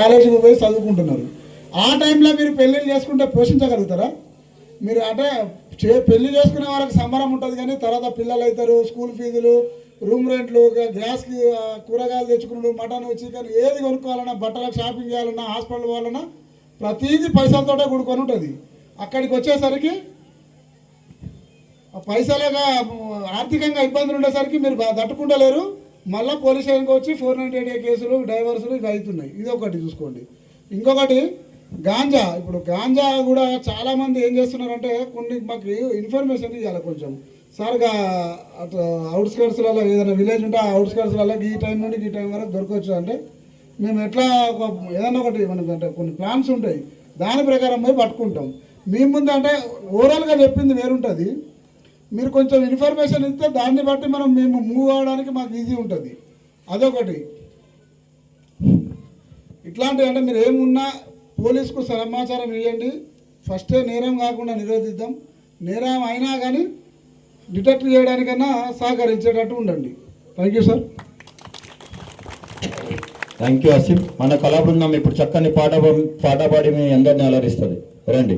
కాలేజీకి పోయి చదువుకుంటున్నారు. ఆ టైంలో మీరు పెళ్ళిళ్ళు చేసుకుంటే పోషించగలుగుతారా? మీరు అంటే చే పెళ్ళి చేసుకునే వాళ్ళకి సంబరం ఉంటుంది కానీ తర్వాత పిల్లలు అవుతారు స్కూల్ ఫీజులు రూమ్ రెంట్లు గ్యాస్కి కూరగాయలు తెచ్చుకున్నాడు మటన్ చికెన్ ఏది కొనుక్కోవాలన్నా బట్టలకు షాపింగ్ చేయాలన్నా హాస్పిటల్ పోవాలన్నా ప్రతిదీ పైసలతోటే కూడుకొని ఉంటుంది. అక్కడికి వచ్చేసరికి పైసలుగా ఆర్థికంగా ఇబ్బందులు ఉండేసరికి మీరు తట్టుకుంటలేరు. మళ్ళీ పోలీస్ స్టేషన్కి వచ్చి ఫోర్ నైంటీ ఎయిట్ కేసులు డైవర్సులు ఇవి అవుతున్నాయి. ఇది ఒకటి చూసుకోండి. ఇంకొకటి గాంజా. ఇప్పుడు గాంజా కూడా చాలామంది ఏం చేస్తున్నారంటే కొన్ని మాకు ఇన్ఫర్మేషన్ ఇవ్వాలి కొంచెం. సార్గా అటు అవుట్స్కర్ట్స్లలో ఏదైనా విలేజ్ ఉంటే ఆ అవుట్స్కర్ట్స్లలో ఈ టైం నుండి ఈ టైం వరకు దొరకవచ్చు అంటే మేము ఎట్లా ఒక ఏదైనా ఒకటి మనకు అంటే కొన్ని ప్లాన్స్ ఉంటాయి. దాని ప్రకారం పోయి పట్టుకుంటాం. మీ ముందు అంటే ఓవరాల్గా చెప్పింది వేరుంటుంది. మీరు కొంచెం ఇన్ఫర్మేషన్ ఇస్తే దాన్ని బట్టి మనం మేము మూవ్ అవ్వడానికి మాకు ఈజీ ఉంటుంది. అదొకటి. ఇట్లాంటి అంటే మీరు ఏమున్నా పోలీసుకు సమాచారం ఇవ్వండి ఫస్టే నేరం కాకుండా నిరోధిద్దాం. నేరం అయినా కానీ డిటెక్ట్ చేయడానికన్నా సహకరించేటట్టు ఉండండి. Thank you sir thank you Asif మన కళా బృందం ఇప్పుడు చక్కని పాట పాట పాడి మీ అందరినీ అలరిస్తుంది. రండి.